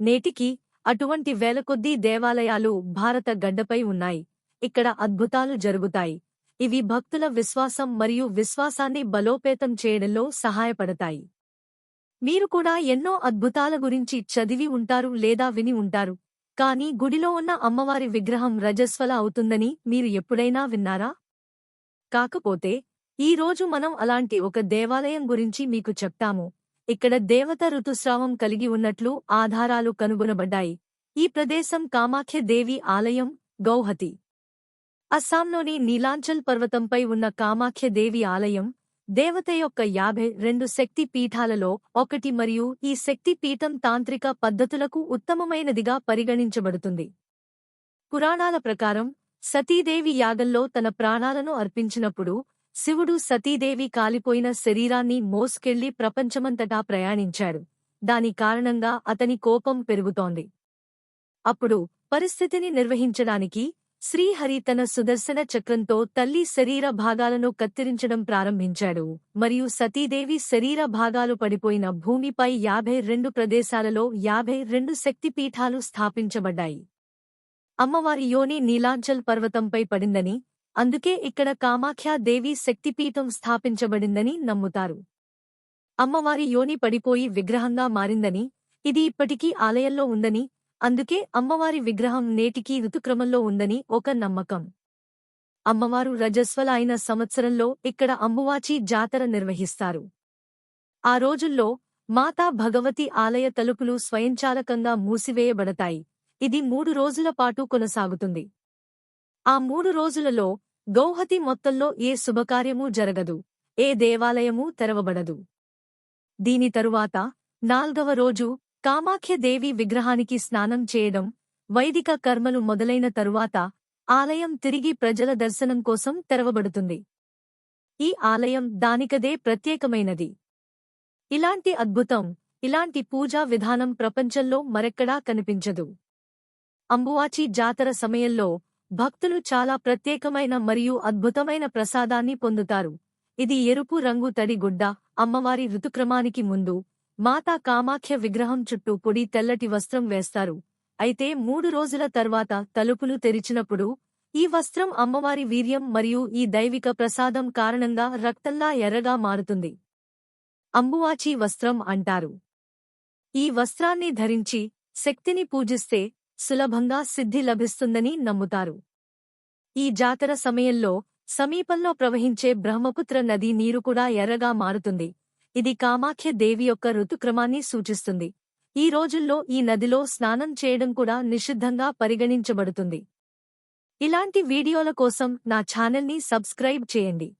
నేటికి అటువంటి వేలకొద్దీ దేవాలయాలు భారత గడ్డపై ఉన్నాయి. ఇక్కడ అద్భుతాలు జరుగుతాయి. ఇవి భక్తుల విశ్వాసం మరియు విశ్వాసాన్ని బలోపేతం చేయడంలో సహాయపడతాయి. మీరు కూడా ఎన్నో అద్భుతాల గురించి చదివి ఉంటారు లేదా విని ఉంటారు. కానీ గుడిలో ఉన్న అమ్మవారి విగ్రహం రజస్వల అవుతుందని మీరు ఎప్పుడైనా విన్నారా? కాకపోతే ఈ రోజు మనం అలాంటి ఒక దేవాలయం గురించి మీకు చెప్తాము. ఇక్కడ దేవత ఋతుస్రావం కలిగి ఉన్నట్లు ఆధారాలు కనుగొనబడ్డాయి. ఈ ప్రదేశం కామాఖ్య దేవి ఆలయం గౌహతి. అస్సాంలోని నీలాంచల్ పర్వతంపై ఉన్న కామాఖ్య దేవి ఆలయం దేవత యొక్క యాభై రెండు శక్తి పీఠాలలో ఒకటి మరియు ఈ శక్తి పీఠం తాంత్రిక పద్ధతులకు ఉత్తమమైనదిగా పరిగణించబడుతుంది. పురాణాల ప్రకారం సతీదేవి యాగంలో తన ప్రాణాలను అర్పించినప్పుడు శివుడు సతీదేవి కాలిపోయిన శరీరాన్ని మోసుకెళ్ళి ప్రపంచమంతటా ప్రయాణించాడు. దాని కారణంగా అతని కోపం పెరుగుతోంది. అప్పుడు పరిస్థితిని నిర్వహించడానికి శ్రీహరి తన సుదర్శన చక్రంతో తల్లి శరీర భాగాలను కత్తిరించడం ప్రారంభించాడు. మరియు సతీదేవి శరీర భాగాలు పడిపోయిన భూమిపై యాభై రెండు ప్రదేశాలలో యాభై రెండు శక్తిపీఠాలు స్థాపించబడ్డాయి. అమ్మవారి యోని నీలాంచల్ పర్వతంపై పడిందని అందుకే ఇక్కడ కామాఖ్యా దేవి శక్తిపీఠం స్థాపించబడిందని నమ్ముతారు. అమ్మవారి యోని పడిపోయి విగ్రహంగా మారిందని ఇది ఇప్పటికీ ఆలయంలో ఉందని అందుకే అమ్మవారి విగ్రహం నేటికీ ఋతుక్రమంలో ఉందని ఒక నమ్మకం. అమ్మవారు రజస్వల అయిన సంవత్సరంలో ఇక్కడ అంబువాచి జాతర నిర్వహిస్తారు. ఆ రోజుల్లో మాతా భగవతి ఆలయ తలుపులు స్వయంచాలకంగా మూసివేయబడతాయి. ఇది మూడు రోజుల పాటు కొనసాగుతుంది. ఆ మూడు రోజులలో గౌహతి మొత్తంలో ఏ శుభకార్యమూ జరగదు ఏ దేవాలయమూ తెరవబడదు. దీని తరువాత నాల్గవ రోజు కామాఖ్య దేవి విగ్రహానికి స్నానం చేయడం వైదిక కర్మలు మొదలైన తరువాత ఆలయం తిరిగి ప్రజల దర్శనం కోసం తెరవబడుతుంది. ఈ ఆలయం దానికదే ప్రత్యేకమైనది. ఇలాంటి అద్భుతం ఇలాంటి పూజా విధానం ప్రపంచంలో మరెక్కడా కనిపించదు. అంబువాచి జాతర సమయంలో భక్తులు చాలా ప్రత్యేకమైన మరియు అద్భుతమైన ప్రసాదాన్ని పొందుతారు. ఇది ఎరుపు రంగు తడి గుడ్డ అమ్మవారి ఋతుక్రమానికి ముందు మాతా కామాఖ్య విగ్రహం చుట్టూ పొడి తెల్లటి వస్త్రం వేస్తారు. అయితే మూడు రోజుల తర్వాత తలుపులు తెరిచినప్పుడు ఈ వస్త్రం అమ్మవారి వీర్యం మరియు ఈ దైవిక ప్రసాదం కారణంగా రక్తంలా ఎర్రగా మారుతుంది. అంబువాచి వస్త్రం అంటారు. ఈ వస్త్రాన్ని ధరించి శక్తిని పూజిస్తే సులభంగా సిద్ధి లభిస్తుందని నమ్ముతారు. ఈ జాతర సమయంలో సమీపంలో ప్రవహించే బ్రహ్మపుత్ర నది నీరు కూడా ఎర్రగా మారుతుంది. ఇది కామాఖ్య దేవి యొక్క ఋతుక్రమాన్ని సూచిస్తుంది. ఈ రోజుల్లో ఈ నదిలో స్నానం చేయడం కూడా నిషిద్ధంగా పరిగణించబడుతుంది. ఇలాంటి వీడియోల కోసం నా ఛానల్ని సబ్స్క్రైబ్ చేయండి.